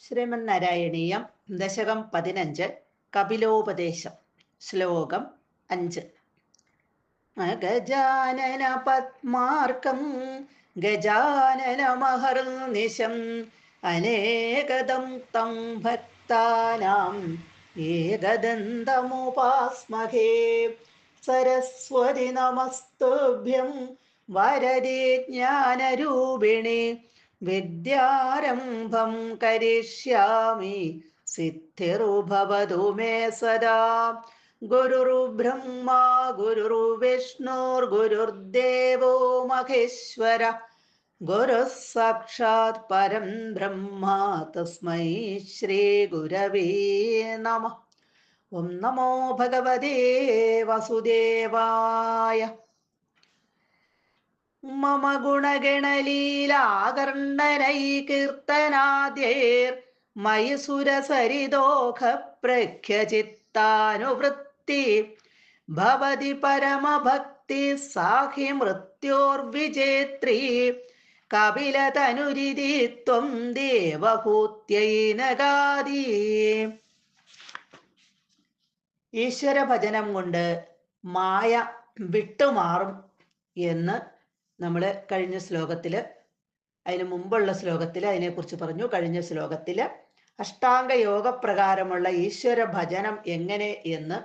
ശ്രീമന്നാരായണീയം ദശകം പതിനഞ്ച് കപിലോപദേശം ശ്ലോകം അഞ്ച്. ഗജാനന പത്മാർക്കം ഗജാനന മഹർനിശം അനേകദം തം ഭക്താനാം ഏകദന്തമുപാസ്മഹേ. സരസ്വതി നമസ്തുഭ്യം വരതി ജ്ഞാനരൂപിണി വിദ്യാരംഭം കരിഷ്യാമി സിദ്ധിർഭവതു മേ സദാ. ഗുരുർബ്രഹ്മ ഗുരുർവിഷ്ണുർഗുരുർദേവോ മഹേശ്വര. ഗുരു സാക്ഷാത് പരം ബ്രഹ്മ തസ്മൈ ശ്രീ ഗുരവേ നമ. ഓം നമോ ഭഗവതേ വസുദേവായ. മമ ഗുണഗണലീലാകർണനൈ കീർത്തനാദ്യേർ മയി സുരസരിദോഖ പ്രഖ്യചിത്താനുവൃത്തി ഭവതി പരമഭക്തി സാഹി മൃത്യോർവിജേത്രി. കപിലതനുരിതി ത്വം ദേവഭൂത്യൈ നഗാദീ ഈശ്വര ഭജനം കൊണ്ട് മായ വിട്ടുമാറും എന്ന് നമ്മൾ കഴിഞ്ഞ ശ്ലോകത്തിൽ അതിന് മുമ്പുള്ള ശ്ലോകത്തിൽ അതിനെക്കുറിച്ച് പറഞ്ഞു. കഴിഞ്ഞ ശ്ലോകത്തിൽ അഷ്ടാംഗ യോഗപ്രകാരമുള്ള ഈശ്വര ഭജനം എങ്ങനെ എന്ന്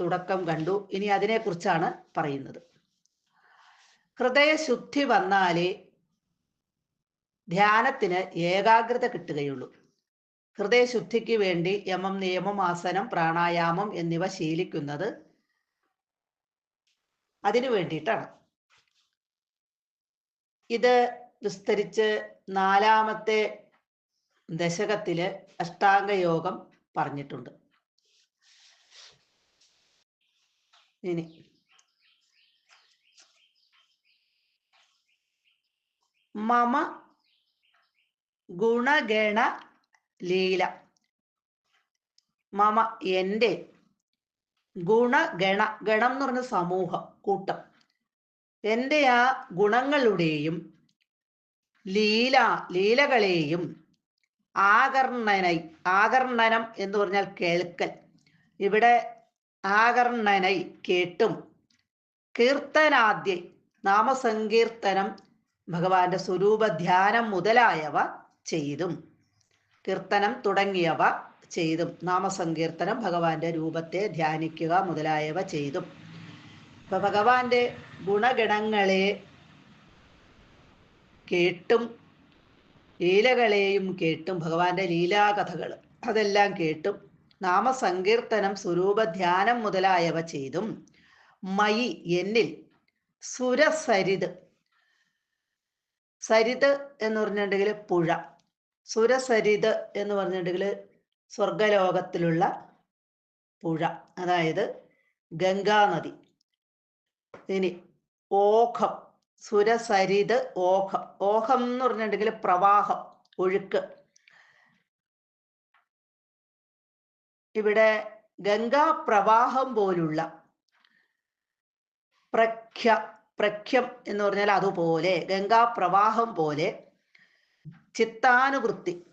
തുടക്കം കണ്ടു. ഇനി അതിനെക്കുറിച്ചാണ് പറയുന്നത്. ഹൃദയശുദ്ധി വന്നാലേ ധ്യാനത്തിന് ഏകാഗ്രത കിട്ടുകയുള്ളൂ. ഹൃദയശുദ്ധിക്ക് വേണ്ടി യമം നിയമം ആസനം പ്രാണായാമം എന്നിവ ശീലിക്കുന്നത് അതിനു വേണ്ടിയിട്ടാണ്. ഇത് വിസ്തരിച്ച് നാലാമത്തെ ദശകത്തിൽ അഷ്ടാംഗയോഗം പറഞ്ഞിട്ടുണ്ട്. ഇനി മമ ഗുണഗണ ലീല. മമ എന്റെ ഗുണഗണ ഗണം എന്ന് പറഞ്ഞ സമൂഹം കൂട്ടം. എന്റെ ആ ഗുണങ്ങളുടെയും ലീല ലീലകളെയും ആകർണനൈ ആകർണനം എന്ന് പറഞ്ഞാൽ കേൾക്കൽ. ഇവിടെ ആകർണനൈ കേട്ടും കീർത്തനാദ്യ നാമസങ്കീർത്തനം ഭഗവാന്റെ സ്വരൂപ ധ്യാനം മുതലായവ ചെയ്തും കീർത്തനം തുടങ്ങിയവ ചെയ്തും നാമസങ്കീർത്തനം ഭഗവാന്റെ രൂപത്തെ ധ്യാനിക്കുക മുതലായവ ചെയ്തും. ഇപ്പൊ ഭഗവാന്റെ ഗുണഗണങ്ങളെ കേട്ടും ലീലകളെയും കേട്ടും ഭഗവാന്റെ ലീലാകഥകൾ അതെല്ലാം കേട്ടും നാമസങ്കീർത്തനം സ്വരൂപ ധ്യാനം മുതലായവ ചെയ്തും മയി എന്നിൽ സുരസരിത് സരിത് എന്ന് പറഞ്ഞിട്ടുണ്ടെങ്കിൽ പുഴ സുരസരിത് എന്ന് പറഞ്ഞിട്ടുണ്ടെങ്കിൽ സ്വർഗലോകത്തിലുള്ള പുഴ അതായത് ഗംഗാനദി ഇനി ഓഖം സുരസരിത് ഓഖം. ഓഹം എന്ന് പറഞ്ഞിട്ടുണ്ടെങ്കിൽ പ്രവാഹം ഒഴുക്ക്. ഇവിടെ ഗംഗാ പ്രവാഹം പോലുള്ള പ്രഖ്യ പ്രഖ്യം എന്ന് പറഞ്ഞാൽ അതുപോലെ ഗംഗാ പ്രവാഹം പോലെ ചിത്താനുവൃത്തി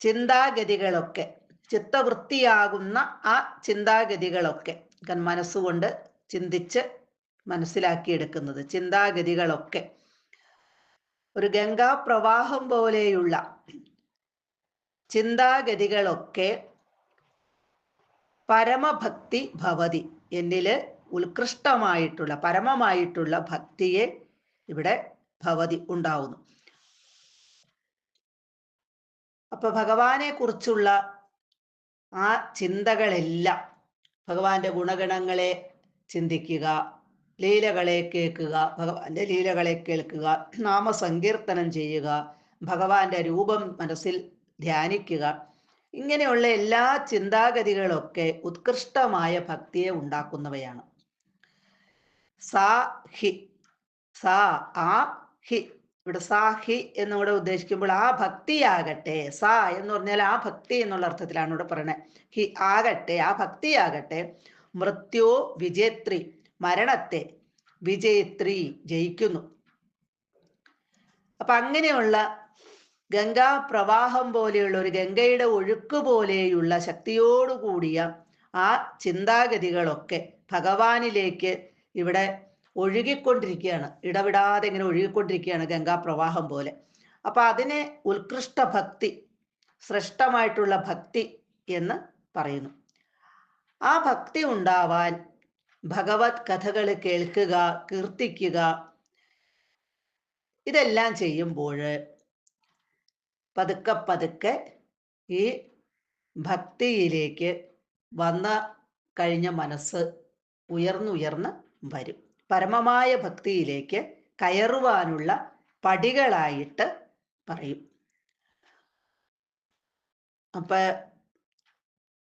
ചിന്താഗതികളൊക്കെ ചിത്തവൃത്തിയാകുന്ന ആ ചിന്താഗതികളൊക്കെ. മനസ്സുകൊണ്ട് ചിന്തിച്ച് മനസ്സിലാക്കിയെടുക്കുന്നത് ചിന്താഗതികളൊക്കെ. ഒരു ഗംഗാ പ്രവാഹം പോലെയുള്ള ചിന്താഗതികളൊക്കെ പരമഭക്തി ഭവതി എന്നിൽ ഉത്കൃഷ്ടമായിട്ടുള്ള പരമമായിട്ടുള്ള ഭക്തിയെ ഇവിടെ ഭവതി ഉണ്ടാവുന്നു. അപ്പൊ ഭഗവാനെ കുറിച്ചുള്ള ആ ചിന്തകളെല്ലാം ഭഗവാന്റെ ഗുണഗണങ്ങളെ ചിന്തിക്കുക ലീലകളെ കേൾക്കുക ഭഗവാന്റെ ലീലകളെ കേൾക്കുക നാമസങ്കീർത്തനം ചെയ്യുക ഭഗവാന്റെ രൂപം മനസ്സിൽ ധ്യാനിക്കുക. ഇങ്ങനെയുള്ള എല്ലാ ചിന്താഗതികളൊക്കെ ഉത്കൃഷ്ടമായ ഭക്തിയെ ഉണ്ടാക്കുന്നവയാണ്. സാ ഹി സാ ആ ഹി. ഇവിടെ സാ ഹി എന്നിവിടെ ഉദ്ദേശിക്കുമ്പോൾ ആ ഭക്തിയാകട്ടെ സാ എന്ന് പറഞ്ഞാൽ ആ ഭക്തി എന്നുള്ള അർത്ഥത്തിലാണ് ഇവിടെ പറയുന്നത്. ഹി ആകട്ടെ ആ ഭക്തിയാകട്ടെ മൃത്യു വിജേത്രി. മരണത്തെ വിജയത്രി ജയിക്കുന്നു. അപ്പൊ അങ്ങനെയുള്ള ഗംഗാ പ്രവാഹം പോലെയുള്ള ഒരു ഗംഗയുടെ ഒഴുക്ക് പോലെയുള്ള ശക്തിയോടുകൂടിയ ആ ചിന്താഗതികളൊക്കെ ഭഗവാനിലേക്ക് ഇവിടെ ഒഴുകിക്കൊണ്ടിരിക്കുകയാണ്. ഇടവിടാതെ ഇങ്ങനെ ഒഴുകിക്കൊണ്ടിരിക്കുകയാണ് ഗംഗാ പ്രവാഹം പോലെ. അപ്പൊ അതിനെ ഉത്കൃഷ്ട ഭക്തി ശ്രേഷ്ഠമായിട്ടുള്ള ഭക്തി എന്ന് പറയുന്നു. ആ ഭക്തി ഉണ്ടാവാൻ ഭഗവത് കഥകൾ കേൾക്കുക കീർത്തിക്കുക ഇതെല്ലാം ചെയ്യുമ്പോൾ പതുക്കെ പതുക്കെ ഈ ഭക്തിയിലേക്ക് വന്ന കഴിഞ്ഞ മനസ്സ് ഉയർന്നുയർന്ന് വരും. പരമമായ ഭക്തിയിലേക്ക് കയറുവാനുള്ള പടികളായിട്ട് പറയും. അപ്പൊ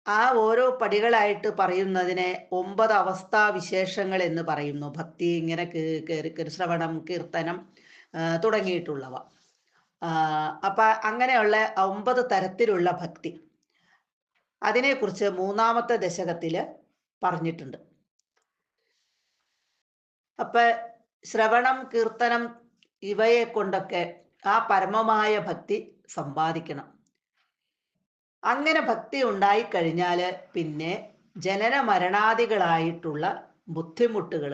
ആ ഓരോ പടികളായിട്ട് പറയുന്നതിനെ ഒമ്പത് അവസ്ഥാ വിശേഷങ്ങൾ എന്ന് പറയുന്നു. ഭക്തി ഇങ്ങനെ ശ്രവണം കീർത്തനം തുടങ്ങിയിട്ടുള്ളവ. അപ്പൊ അങ്ങനെയുള്ള ഒമ്പത് തരത്തിലുള്ള ഭക്തി അതിനെക്കുറിച്ച് മൂന്നാമത്തെ ദശകത്തിൽ പറഞ്ഞിട്ടുണ്ട്. അപ്പൊ ശ്രവണം കീർത്തനം ഇവയെ കൊണ്ടൊക്കെ ആ പരമമായ ഭക്തി സമ്പാദിക്കണം. അങ്ങനെ ഭക്തി ഉണ്ടായിക്കഴിഞ്ഞാൽ പിന്നെ ജനന മരണാദികളായിട്ടുള്ള ബുദ്ധിമുട്ടുകൾ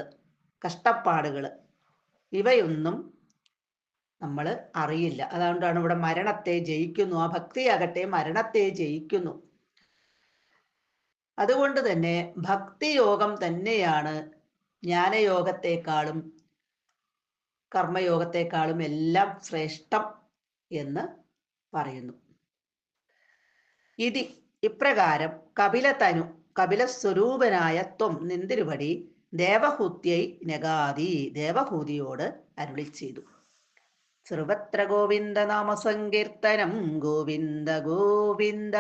കഷ്ടപ്പാടുകൾ ഇവയൊന്നും നമ്മൾ അറിയില്ല. അതുകൊണ്ടാണ് ഇവിടെ മരണത്തെ ജയിക്കുന്നു. ആ ഭക്തിയാകട്ടെ മരണത്തെ ജയിക്കുന്നു. അതുകൊണ്ട് തന്നെ ഭക്തിയോഗം തന്നെയാണ് ജ്ഞാനയോഗത്തെക്കാളും കർമ്മയോഗത്തെക്കാളും എല്ലാം ശ്രേഷ്ഠം എന്ന് പറയുന്നു. ഇതി ഇപ്രകാരം കപിലതനു കപിലസ്വരൂപനായ ത്വം നിന്തിരുപടി ദേവഹൂത്യൈ നഗാദി ദേവഹൂതിയോട് അരുളി ചെയ്തു. സർവത്ര ഗോവിന്ദ നാമ സങ്കീർത്തനം ഗോവിന്ദ ഗോവിന്ദ.